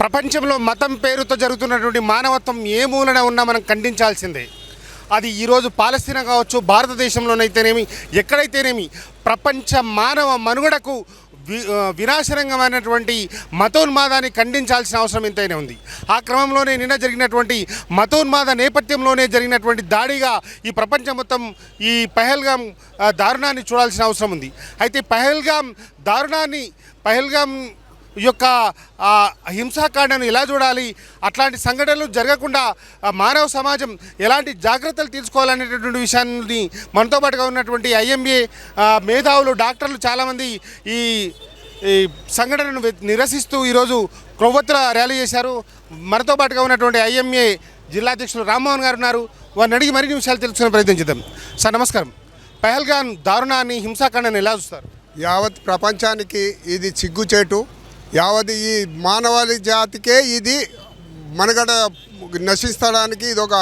ప్రపంచంలో మతం పేరుతో జరుగుతున్నటువంటి మానవత్వం ఏ మూలన ఉన్నా మనం ఖండించాల్సిందే. అది ఈరోజు పాలస్తీనా కావచ్చు భారతదేశంలోనైతేనేమి ఎక్కడైతేనేమి ప్రపంచ మానవ మనుగడకు వి మతోన్మాదాన్ని ఖండించాల్సిన అవసరం ఎంతైనా ఉంది. ఆ క్రమంలోనే నిన్న జరిగినటువంటి మతోన్మాద నేపథ్యంలోనే జరిగినటువంటి దాడిగా ఈ ప్రపంచం మొత్తం ఈ పహల్గాం దారుణాన్ని చూడాల్సిన అవసరం ఉంది. అయితే పహల్గాం దారుణాన్ని పహల్గాం ఈ యొక్క హింసాకాండను ఎలా చూడాలి? అట్లాంటి సంఘటనలు జరగకుండా మానవ సమాజం ఎలాంటి జాగ్రత్తలు తీసుకోవాలనేటటువంటి విషయాన్ని మనతో పాటుగా ఉన్నటువంటి ఐఎంఏ మేధావులు డాక్టర్లు చాలామంది ఈ ఈ సంఘటనను నిరసిస్తూ ఈరోజు క్రొవ్వొత్తుల ర్యాలీ చేశారు. మనతో పాటుగా ఉన్నటువంటి ఐఎంఏ జిల్లా అధ్యక్షులు రామ్మోహన్ గారు ఉన్నారు. వారిని అడిగి మరిన్ని విషయాలు తెలుసుకునే ప్రయత్నం చేద్దాం. సార్ నమస్కారం. పహల్గాన్ దారుణాన్ని హింసాకాండాన్ని ఎలా చూస్తారు? యావత్ ప్రపంచానికి ఇది చిగ్గుచేటు. యావత్ ఈ మానవాళి జాతికే ఇది మనుగడ నశిస్తడానికి ఇది ఒక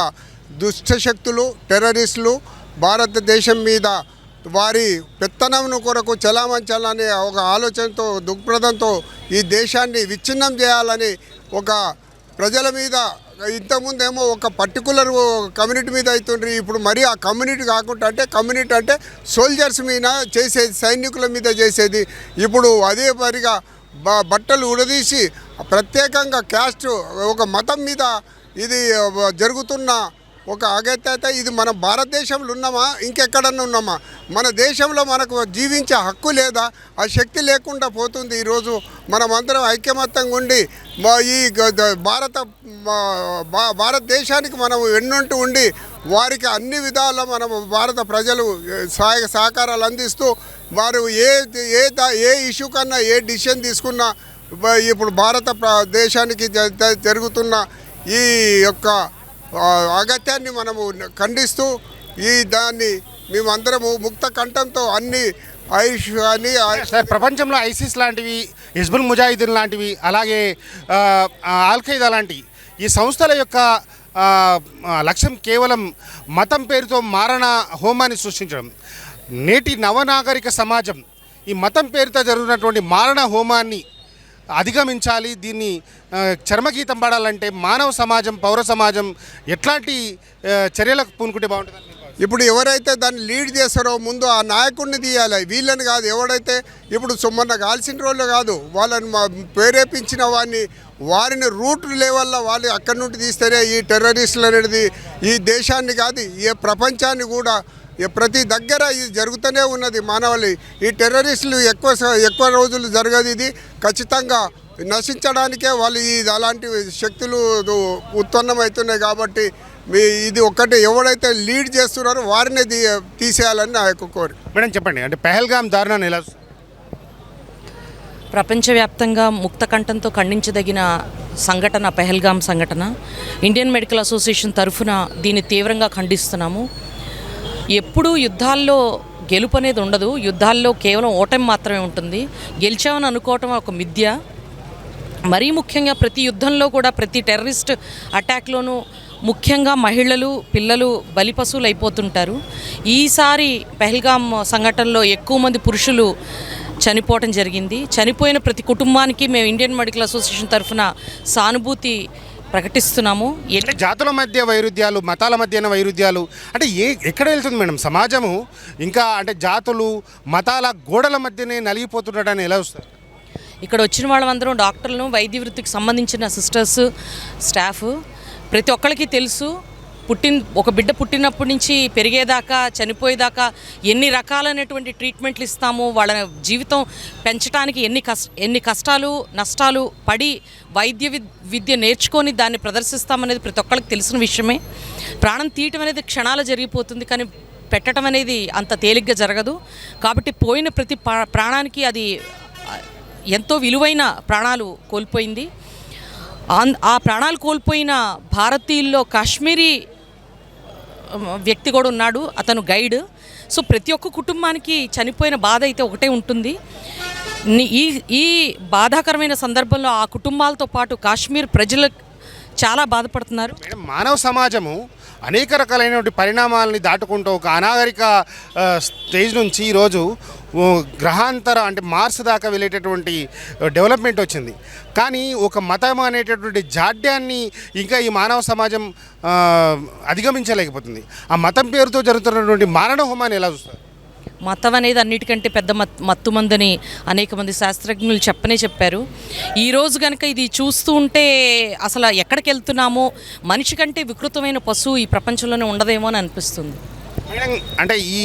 దుష్టశక్తులు టెర్రరిస్టులు భారతదేశం మీద వారి పెత్తనంను కొరకు చలామంచాలనే ఒక ఆలోచనతో దృక్పథంతో ఈ దేశాన్ని విచ్ఛిన్నం చేయాలని ఒక ప్రజల మీద ఇంతకుముందేమో ఒక పర్టికులర్ కమ్యూనిటీ మీద అవుతుండ్రి ఇప్పుడు మరి ఆ కమ్యూనిటీ కాకుండా అంటే కమ్యూనిటీ అంటే సోల్జర్స్ మీద చేసేది సైనికుల మీద చేసేది. ఇప్పుడు అదే మరిగా బట్టలు ఉడదీసి ప్రత్యేకంగా క్యాస్ట్ ఒక మతం మీద ఇది జరుగుతున్న ఒక అగత్యత. ఇది మన భారతదేశంలో ఉన్నామా? ఇంకెక్కడన్నా ఉన్నామా? మన దేశంలో మనకు జీవించే హక్కు లేదా? ఆ శక్తి లేకుండా పోతుంది ఈరోజు మనమందరం ఐక్యమత్యంగా ఉండి ఈ భారత భా- భారతదేశానికి మనం ఎన్నుంటూ ఉండి వారికి అన్ని విధాల మనం భారత ప్రజలు సహాయ సహకారాలు అందిస్తూ వారు ఏ ఏ ఏ ఇష్యూ కన్నా ఏ డిసిషన్ తీసుకున్నా ఇప్పుడు భారత ప్ర- దేశానికి జరుగుతున్న ఈ యొక్క అగత్యాన్ని మనము ఖండిస్తూ ఈ దాన్ని మేమందరము ముక్త కంఠంతో అన్ని ఐష్ అని ప్రపంచంలో ఐసిస్ లాంటివి హిజ్బుల్ ముజాహిదీన్ లాంటివి అలాగే ఆల్ఖైదా లాంటివి ఈ సంస్థల యొక్క లక్ష్యం కేవలం మతం పేరుతో మారణ హోమాన్ని సృష్టించడం. నేటి నవనాగరిక సమాజం ఈ మతం పేరుతో జరుగుతున్నటువంటి మారణ హోమాన్ని అధిగమించాలి దీన్ని చర్మగీతం పాడాలంటే మానవ సమాజం పౌర సమాజం ఎట్లాంటి చర్యలకు పూనుకుంటే బాగుంటుంది ఇప్పుడు ఎవరైతే దాన్ని లీడ్ చేస్తారో ముందు ఆ నాయకుడిని తీయాలి. వీళ్ళని కాదు ఎవడైతే ఇప్పుడు మొన్న కాల్సిన రోజులు కాదు వాళ్ళని మా ప్రేరేపించిన వారిని వారిని రూట్ లెవెల్లో వాళ్ళు అక్కడి నుండి తీస్తేనే ఈ టెర్రరిస్టులు అనేది ఈ దేశాన్ని కాదు ఈ ప్రపంచాన్ని కూడా ప్రతి దగ్గర ఇది జరుగుతూనే ఉన్నది. మానవులు ఈ టెర్రరిస్టులు ఎక్కువ ఎక్కువ రోజులు జరగదు ఇది. ఖచ్చితంగా నశించడానికే వాళ్ళు ఈ అలాంటి శక్తులు ఉత్పన్నమవుతున్నాయి కాబట్టి మీ ఇది ఒక్కటి ఎవడైతే లీడ్ చేస్తున్నారో వారినే తీ తీసేయాలని నా యొక్క కోరిక. మేడం చెప్పండి అంటే పెహల్గాం దారుణాన్ని ఎలా? ప్రపంచవ్యాప్తంగా ముక్త కంఠంతో ఖండించదగిన సంఘటన పెహల్గాం సంఘటన. ఇండియన్ మెడికల్ అసోసియేషన్ తరఫున దీన్ని తీవ్రంగా ఖండిస్తున్నాము. ఎప్పుడూ యుద్ధాల్లో గెలుపు అనేది ఉండదు. యుద్ధాల్లో కేవలం ఓటమి మాత్రమే ఉంటుంది. గెలిచామని అనుకోవటం ఒక మిథ్య. మరీ ముఖ్యంగా ప్రతి యుద్ధంలో కూడా ప్రతి టెర్రరిస్ట్ అటాక్లోనూ ముఖ్యంగా మహిళలు పిల్లలు బలిపశువులు అయిపోతుంటారు ఈసారి పెహల్గాం సంఘటనలో ఎక్కువ మంది పురుషులు చనిపోవటం జరిగింది. చనిపోయిన ప్రతి కుటుంబానికి మేము ఇండియన్ మెడికల్ అసోసియేషన్ తరఫున సానుభూతి ప్రకటిస్తున్నాము. అంటే జాతుల మధ్య వైరుధ్యాలు మతాల మధ్యన వైరుధ్యాలు అంటే ఏ ఎక్కడ వెళ్తుంది మేడం? సమాజము ఇంకా అంటే జాతులు మతాల గోడల మధ్యనే నలిగిపోతుండటాన్ని ఎలా వస్తారు ఇక్కడ వచ్చిన వాళ్ళందరం డాక్టర్లు వైద్య వృత్తికి సంబంధించిన సిస్టర్స్ స్టాఫ్. ప్రతి ఒక్కరికి తెలుసు పుట్టిన ఒక బిడ్డ పుట్టినప్పటి నుంచి పెరిగేదాకా చనిపోయేదాకా ఎన్ని రకాలైనటువంటి ట్రీట్మెంట్లు ఇస్తాము వాళ్ళ జీవితం పెంచడానికి ఎన్ని కష్ట ఎన్ని కష్టాలు నష్టాలు పడి వైద్య విద్య నేర్చుకొని దాన్ని ప్రదర్శిస్తామనేది ప్రతి ఒక్కరికి తెలిసిన విషయమే. ప్రాణం తీయటం అనేది క్షణాలు జరిగిపోతుంది కానీ పెట్టడం అనేది అంత తేలిగ్గా జరగదు. కాబట్టి పోయిన ప్రతి పా- ప్రాణానికి అది ఎంతో విలువైన ప్రాణాలు కోల్పోయింది. ఆ ప్రాణాలు కోల్పోయిన భారతీయుల్లో కాశ్మీరీ వ్యక్తి కూడా ఉన్నాడు అతను గైడ్. సో ప్రతి ఒక్క కుటుంబానికి చనిపోయిన బాధ అయితే ఒకటే ఉంటుంది. ఈ ఈ బాధాకరమైన సందర్భంలో ఆ కుటుంబాలతో పాటు కాశ్మీర్ ప్రజలు చాలా బాధపడుతున్నారు. మానవ సమాజము అనేక రకాలైనటువంటి పరిణామాలని దాటుకుంటూ ఒక అనాగరిక స్టేజ్ నుంచి ఈరోజు గ్రహాంతర అంటే మార్స్ దాకా వెళ్ళేటటువంటి డెవలప్మెంట్ వచ్చింది. కానీ ఒక మతం అనేటటువంటి జాడ్యాన్ని ఇంకా ఈ మానవ సమాజం అధిగమించలేకపోతుంది. ఆ మతం పేరుతో జరుగుతున్నటువంటి మారణ హోమాన్ని ఎలా చూస్తారు? మతం అనేది అన్నిటికంటే పెద్ద మత్ మత్తుమందని అనేక మంది శాస్త్రజ్ఞులు చెప్పనే చెప్పారు. ఈరోజు కనుక ఇది చూస్తూ ఉంటే అసలు ఎక్కడికి వెళ్తున్నామో మనిషి కంటే వికృతమైన పశువు ఈ ప్రపంచంలోనే ఉండదేమో అని అనిపిస్తుంది. అంటే ఈ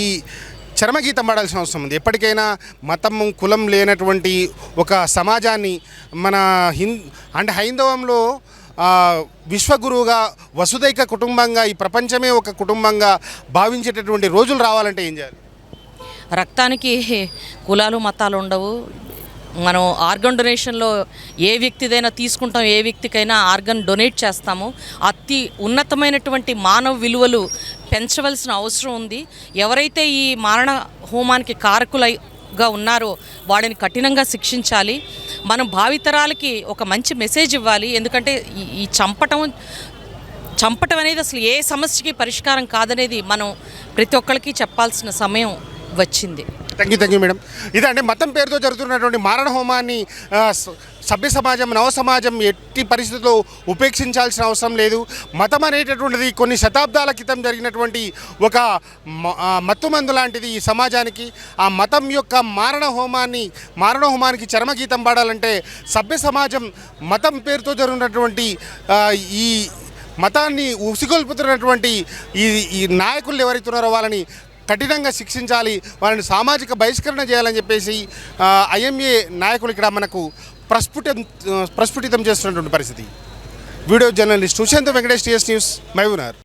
చరమగీతం పాడాల్సిన అవసరం ఉంది. ఎప్పటికైనా మతం కులం లేనటువంటి ఒక సమాజాన్ని మన హిం అంటే హైందవంలో విశ్వగురువుగా వసుదైక కుటుంబంగా ఈ ప్రపంచమే ఒక కుటుంబంగా భావించేటటువంటి రోజులు రావాలంటే ఏం చేయాలి? రక్తానికి కులాలు మతాలు ఉండవు. మనం ఆర్గన్ డొనేషన్లో ఏ వ్యక్తిదైనా తీసుకుంటాం ఏ వ్యక్తికైనా ఆర్గన్ డొనేట్ చేస్తాము. అతి ఉన్నతమైనటువంటి మానవ విలువలు పెంచవలసిన అవసరం ఉంది. ఎవరైతే ఈ మారణ హోమానికి కారకులైగా ఉన్నారో వాడిని కఠినంగా శిక్షించాలి. మనం భావితరాలకి ఒక మంచి మెసేజ్ ఇవ్వాలి. ఎందుకంటే ఈ చంపటం చంపటం అనేది అసలు ఏ సమస్యకి పరిష్కారం కాదనేది మనం ప్రతి ఒక్కరికి చెప్పాల్సిన సమయం వచ్చింది. Thank you thank you madam ఇదంటే మతం పేరుతో జరుగుతున్నటువంటి మారణ హోమాన్ని సభ్య సమాజం నవ సమాజం ఎట్టి పరిస్థితుల్లో ఉపేక్షించాల్సిన అవసరం లేదు. మతం అనేటటువంటిది కొన్ని శతాబ్దాల క్రితం జరిగినటువంటి ఒక మ- మత్తుమందు లాంటిది ఈ సమాజానికి. ఆ మతం యొక్క మారణ హోమాన్ని మారణ హోమానికి చరమగీతం పాడాలంటే సభ్య సమాజం మతం పేరుతో జరిగినటువంటి ఈ మతాన్ని ఉసిగొల్పుతున్నటువంటి ఈ ఈ నాయకులు ఎవరైతున్నారో వాళ్ళని కఠినంగా శిక్షించాలి వాళ్ళని సామాజిక బహిష్కరణ చేయాలని చెప్పేసి ఐఎంఏ నాయకులు ఇక్కడ మనకు ప్రస్ఫుటం ప్రస్ఫుటితం చేస్తున్నటువంటి పరిస్థితి. Video journalist Sushant Venkatesh TS news Mahabubnagar.